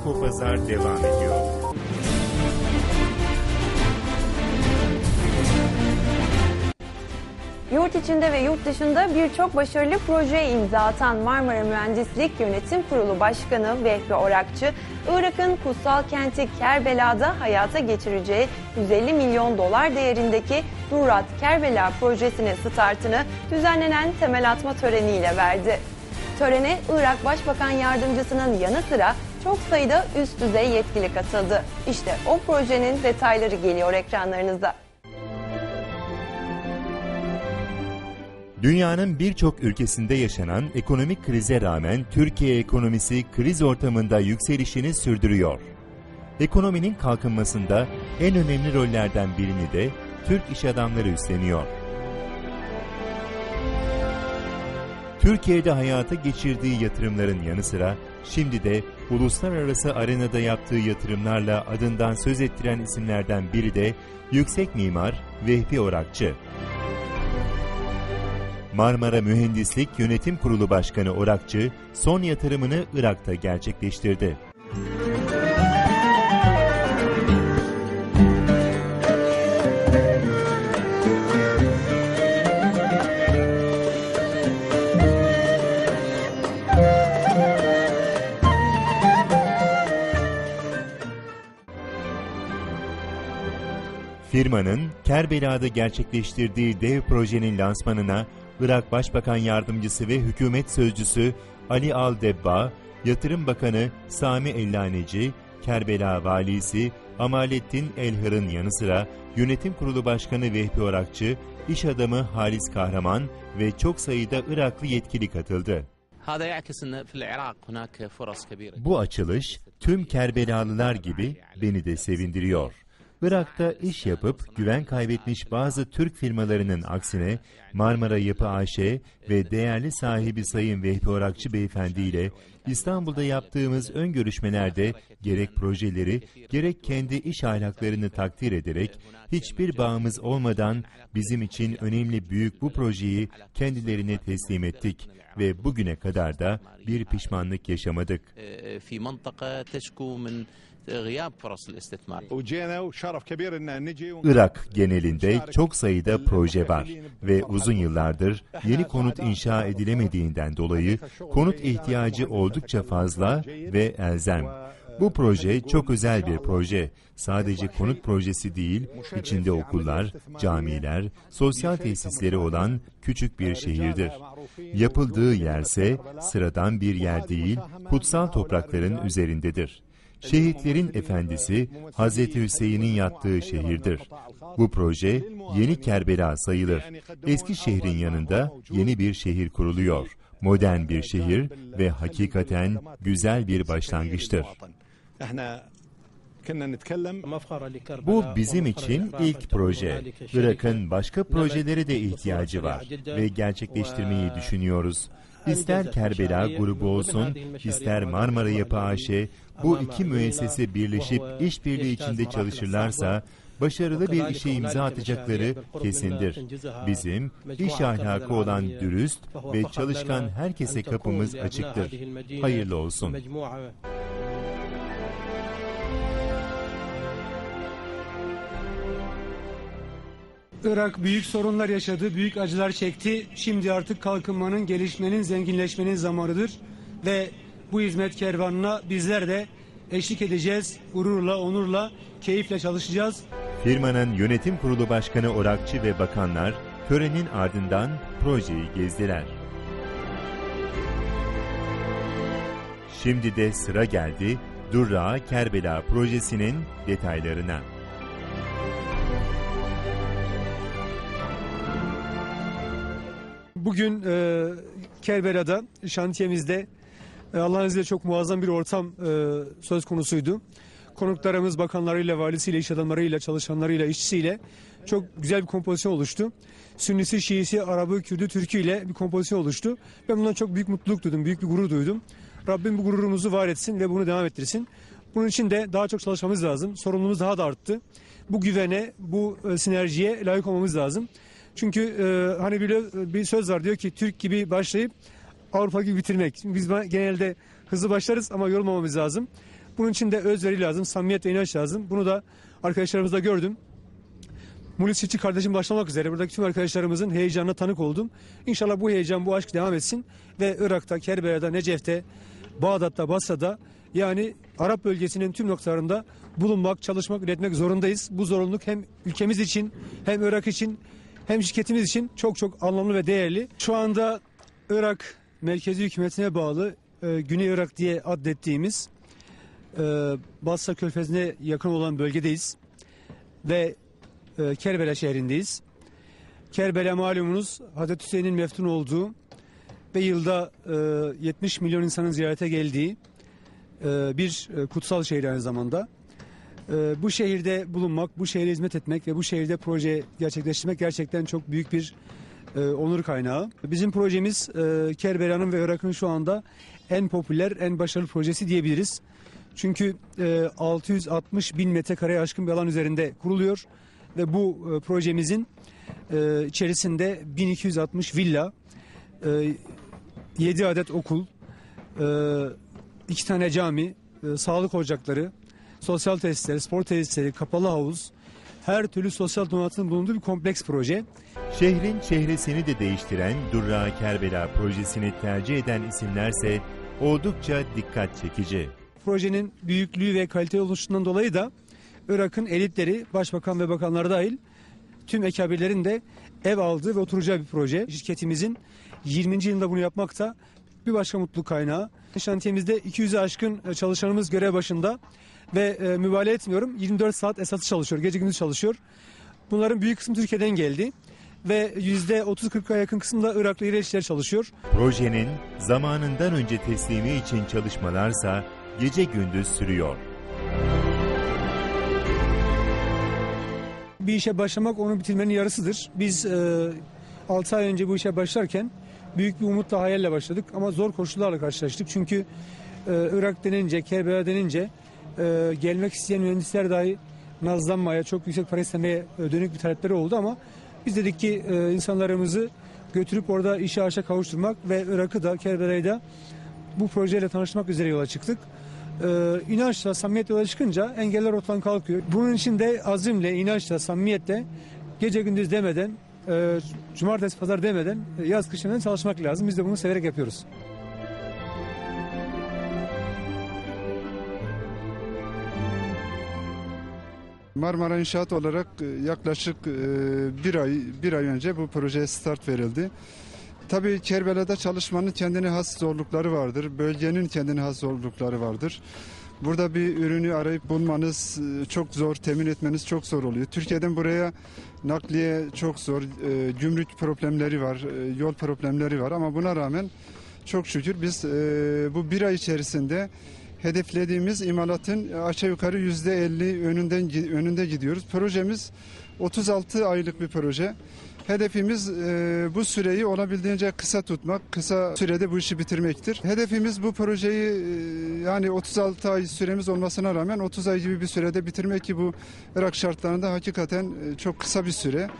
Ekopazar devam ediyor. Yurt içinde ve yurt dışında birçok başarılı projeye imza atan Marmara Mühendislik Yönetim Kurulu Başkanı Vehbi Orakçı, Irak'ın kutsal kenti Kerbela'da hayata geçireceği 150 milyon dolar değerindeki Durat Kerbela projesinin startını düzenlenen temel atma töreniyle verdi. Törene Irak Başbakan Yardımcısının yanı sıra çok sayıda üst düzey yetkili katıldı. İşte o projenin detayları geliyor ekranlarınıza. Dünyanın birçok ülkesinde yaşanan ekonomik krize rağmen Türkiye ekonomisi kriz ortamında yükselişini sürdürüyor. Ekonominin kalkınmasında en önemli rollerden birini de Türk iş adamları üstleniyor. Türkiye'de hayata geçirdiği yatırımların yanı sıra şimdi de uluslararası arenada yaptığı yatırımlarla adından söz ettiren isimlerden biri de yüksek mimar Vehbi Orakçı. Marmara Mühendislik Yönetim Kurulu Başkanı Orakçı son yatırımını Irak'ta gerçekleştirdi. Firmanın Kerbela'da gerçekleştirdiği dev projenin lansmanına Irak Başbakan Yardımcısı ve Hükümet Sözcüsü Ali Al-Debba, Yatırım Bakanı Sami Ellaneci, Kerbela Valisi Amalettin Elhır'ın yanı sıra Yönetim Kurulu Başkanı Vehbi Orakçı, iş adamı Halis Kahraman ve çok sayıda Iraklı yetkili katıldı. Bu açılış tüm Kerbelalılar gibi beni de sevindiriyor. Irak'ta iş yapıp güven kaybetmiş bazı Türk firmalarının aksine Marmara Yapı AŞ ve değerli sahibi Sayın Vehbi Orakçı Beyefendi ile İstanbul'da yaptığımız ön görüşmelerde gerek projeleri gerek kendi iş ahlaklarını takdir ederek hiçbir bağımız olmadan bizim için önemli büyük bu projeyi kendilerine teslim ettik ve bugüne kadar da bir pişmanlık yaşamadık. Irak genelinde çok sayıda proje var ve uzun yıllardır yeni konut inşa edilemediğinden dolayı konut ihtiyacı oldukça fazla ve elzem. Bu proje çok özel bir proje. Sadece konut projesi değil, içinde okullar, camiler, sosyal tesisleri olan küçük bir şehirdir. Yapıldığı yerse sıradan bir yer değil, kutsal toprakların üzerindedir Şehitlerin efendisi Hazreti Hüseyin'in yattığı şehirdir. Bu proje yeni Kerbela sayılır. Eski şehrin yanında yeni bir şehir kuruluyor. Modern bir şehir ve hakikaten güzel bir başlangıçtır. احنا كنا نتكلم Bu bizim için ilk proje. Irak'ın başka projelere de ihtiyacı var ve gerçekleştirmeyi düşünüyoruz. İster Kerbela grubu olsun, ister Marmara Yapı AŞ, bu iki müessese birleşip işbirliği içinde çalışırlarsa, başarılı bir işe imza atacakları kesindir. Bizim iş ahlakı olan dürüst ve çalışkan herkese kapımız açıktır. Hayırlı olsun. Irak büyük sorunlar yaşadı, büyük acılar çekti. Şimdi artık kalkınmanın, gelişmenin, zenginleşmenin zamanıdır. Ve bu hizmet kervanına bizler de eşlik edeceğiz. Gururla, onurla, keyifle çalışacağız. Firmanın yönetim kurulu başkanı Orakçı ve bakanlar törenin ardından projeyi gezdiler. Şimdi de sıra geldi Durra Kerbela projesinin detaylarına. Bugün e, Kerbela'da, şantiyemizde e, Allah'ın izniyle çok muazzam bir ortam e, söz konusuydu. Konuklarımız bakanlarıyla, valisiyle, iş adamlarıyla, çalışanlarıyla, işçisiyle çok güzel bir kompozisyon oluştu. Sünnisi, Şiisi, Arabı, Kürdü, Türkü ile bir kompozisyon oluştu. Ben bundan çok büyük mutluluk duydum, büyük bir gurur duydum. Rabbim bu gururumuzu var etsin ve bunu devam ettirsin. Bunun için de daha çok çalışmamız lazım. Sorumluluğumuz daha da arttı. Bu güvene, bu e, sinerjiye layık olmamız lazım. Çünkü e, hani bile bir söz var diyor ki Türk gibi başlayıp Avrupa gibi bitirmek. Biz genelde hızlı başlarız ama yorulmamamız lazım. Bunun için de özveri lazım, samimiyet ve inanç lazım. Bunu da arkadaşlarımızda gördüm. Mulis Çiftçi kardeşim başlamak üzere buradaki tüm arkadaşlarımızın heyecanına tanık oldum. İnşallah bu heyecan, bu aşk devam etsin ve Irak'ta, Kerbela'da, Necef'te, Bağdat'ta, Basra'da yani Arap bölgesinin tüm noktalarında bulunmak, çalışmak, üretmek zorundayız. Bu zorunluluk hem ülkemiz için, hem Irak için, hem şirketimiz için çok çok anlamlı ve değerli. Şu anda Irak merkezi hükümetine bağlı e, Güney Irak diye adettiğimiz e, Basra Körfezi'ne yakın olan bölgedeyiz ve e, Kerbela şehrindeyiz. Kerbela malumunuz Hazreti Hüseyin'in meftun olduğu ve yılda e, 70 milyon insanın ziyarete geldiği e, bir e, kutsal şehir aynı zamanda. E, bu şehirde bulunmak, bu şehre hizmet etmek ve bu şehirde proje gerçekleştirmek gerçekten çok büyük bir e, onur kaynağı. Bizim projemiz e, Kerbela'nın ve Irak'ın şu anda en popüler, en başarılı projesi diyebiliriz. Çünkü e, 660 bin metrekareye aşkın bir alan üzerinde kuruluyor ve bu e, projemizin e, içerisinde 1260 villa, e, 7 adet okul, e, iki tane cami, e, sağlık ocakları, sosyal tesisler, spor tesisleri, kapalı havuz, her türlü sosyal donatının bulunduğu bir kompleks proje. Şehrin çehresini de değiştiren Durra Kerbela projesini tercih eden isimlerse oldukça dikkat çekici. Projenin büyüklüğü ve kaliteli oluşundan dolayı da Irak'ın elitleri, başbakan ve bakanlar dahil tüm ekabirlerin de ev aldığı ve oturacağı bir proje. Şirketimizin 20. yılında bunu yapmak da bir başka mutluluk kaynağı. Şantiyemizde 200'e aşkın çalışanımız görev başında ve e, mübalağa etmiyorum 24 saat esası çalışıyor, gece gündüz çalışıyor. Bunların büyük kısmı Türkiye'den geldi ve %30-40'a yakın kısmı da Iraklı İreçler çalışıyor. Projenin zamanından önce teslimi için çalışmalarsa gece gündüz sürüyor. Bir işe başlamak onu bitirmenin yarısıdır. Biz e, 6 ay önce bu işe başlarken büyük bir umutla hayalle başladık ama zor koşullarla karşılaştık. Çünkü e, Irak denince, Kerbela denince e, gelmek isteyen mühendisler dahi nazlanmaya, çok yüksek para istemeye e, dönük bir talepleri oldu ama biz dedik ki e, insanlarımızı götürüp orada işe aşa kavuşturmak ve Irak'ı da Kerbela'yı da bu projeyle tanışmak üzere yola çıktık. Ee, inançla, samimiyetle yola çıkınca engeller ortadan kalkıyor. Bunun için de azimle, inançla, samimiyetle gece gündüz demeden, e, cumartesi pazar demeden e, yaz kış çalışmak lazım. Biz de bunu severek yapıyoruz. Marmara İnşaat olarak e, yaklaşık e, bir ay bir ay önce bu projeye start verildi. Tabii Kerbela'da çalışmanın kendine has zorlukları vardır. Bölgenin kendine has zorlukları vardır. Burada bir ürünü arayıp bulmanız e, çok zor, temin etmeniz çok zor oluyor. Türkiye'den buraya nakliye çok zor, gümrük problemleri var, yol problemleri var ama buna rağmen çok şükür biz bu bir ay içerisinde hedeflediğimiz imalatın aşağı yukarı yüzde 50 önünden önünde gidiyoruz. Projemiz 36 aylık bir proje. Hedefimiz e, bu süreyi olabildiğince kısa tutmak, kısa sürede bu işi bitirmektir. Hedefimiz bu projeyi e, yani 36 ay süremiz olmasına rağmen 30 ay gibi bir sürede bitirmek ki bu Irak şartlarında hakikaten e, çok kısa bir süre.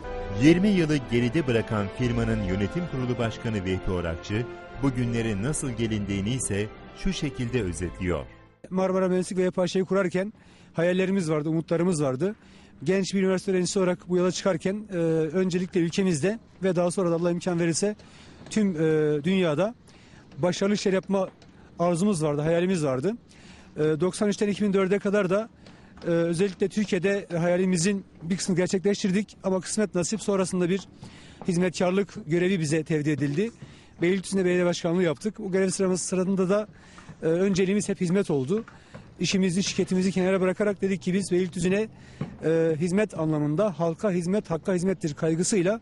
20 yılı geride bırakan firmanın yönetim kurulu başkanı Vehbi Orakçı, bugünlere nasıl gelindiğini ise şu şekilde özetliyor. Marmara Mühendislik ve Yapı kurarken hayallerimiz vardı, umutlarımız vardı. Genç bir üniversite öğrencisi olarak bu yola çıkarken e, öncelikle ülkemizde ve daha sonra da Allah imkan verirse tüm e, dünyada başarılı işler yapma arzumuz vardı, hayalimiz vardı. E, 93'ten 2004'e kadar da e, özellikle Türkiye'de hayalimizin bir kısmını gerçekleştirdik ama kısmet nasip sonrasında bir hizmetkarlık görevi bize tevdi edildi. Beylikdüzü'nde belediye başkanlığı yaptık. Bu görev sıramız sırasında da e, önceliğimiz hep hizmet oldu. İşimizi, şirketimizi kenara bırakarak dedik ki biz Beylikdüzü'ne e, hizmet anlamında halka hizmet, hakka hizmettir kaygısıyla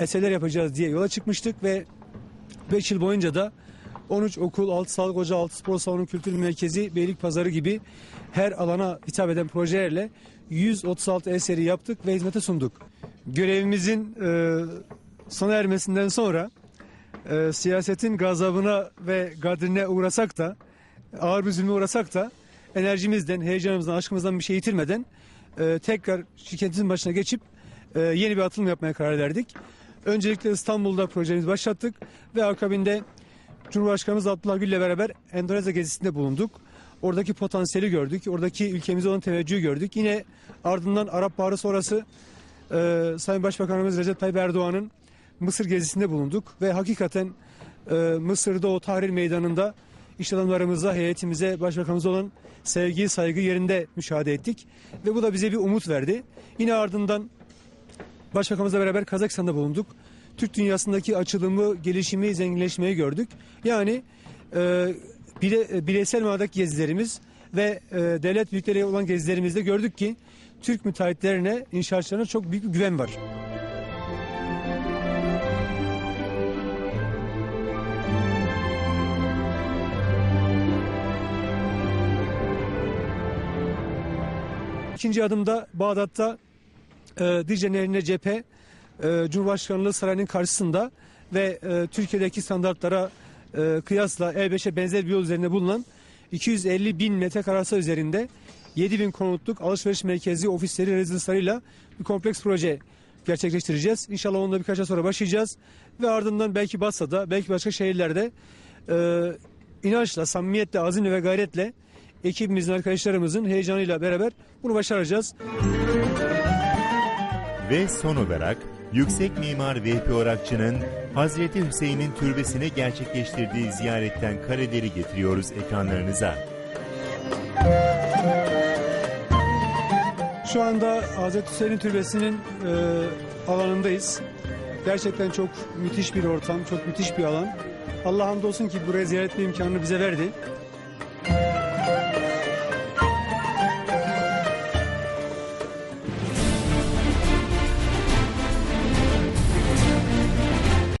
eserler yapacağız diye yola çıkmıştık ve 5 yıl boyunca da 13 okul, 6 sağlık ocağı, 6 spor salonu, kültür merkezi, beylik pazarı gibi her alana hitap eden projelerle 136 eseri yaptık ve hizmete sunduk. Görevimizin e, sona ermesinden sonra e, siyasetin gazabına ve gadrine uğrasak da ağır bir zulme uğrasak da enerjimizden, heyecanımızdan, aşkımızdan bir şey yitirmeden e, tekrar şirketimizin başına geçip e, yeni bir atılım yapmaya karar verdik. Öncelikle İstanbul'da projemizi başlattık ve akabinde Cumhurbaşkanımız Abdullah Gül ile beraber Endonezya gezisinde bulunduk. Oradaki potansiyeli gördük. Oradaki ülkemize olan teveccühü gördük. Yine ardından Arap Baharı sonrası e, Sayın Başbakanımız Recep Tayyip Erdoğan'ın Mısır gezisinde bulunduk ve hakikaten e, Mısır'da o Tahrir Meydanı'nda iş adamlarımıza, heyetimize, başbakanımıza olan sevgi, saygı yerinde müşahede ettik. Ve bu da bize bir umut verdi. Yine ardından Başbakanımızla beraber Kazakistan'da bulunduk. Türk dünyasındaki açılımı, gelişimi, zenginleşmeyi gördük. Yani e, bire, bireysel manadaki gezilerimiz ve e, devlet büyükleri olan gezilerimizde gördük ki Türk müteahhitlerine, inşaatçılarına çok büyük bir güven var. İkinci adımda Bağdat'ta e, Dicle Nehri'ne cephe e, Cumhurbaşkanlığı Sarayı'nın karşısında ve e, Türkiye'deki standartlara e, kıyasla E5'e benzer bir yol üzerinde bulunan 250 bin metrekarası üzerinde 7 bin konutluk alışveriş merkezi ofisleri rezidanslarıyla bir kompleks proje gerçekleştireceğiz. İnşallah onu da birkaç ay sonra başlayacağız ve ardından belki Bassa'da belki başka şehirlerde e, inançla, samimiyetle, azimle ve gayretle ekibimizin, arkadaşlarımızın heyecanıyla beraber bunu başaracağız. Ve son olarak Yüksek Mimar Vehbi Orakçı'nın Hazreti Hüseyin'in türbesine gerçekleştirdiği ziyaretten kareleri getiriyoruz ekranlarınıza. Şu anda Hazreti Hüseyin'in türbesinin e, alanındayız. Gerçekten çok müthiş bir ortam, çok müthiş bir alan. Allah hamdolsun ki buraya ziyaret etme imkanını bize verdi.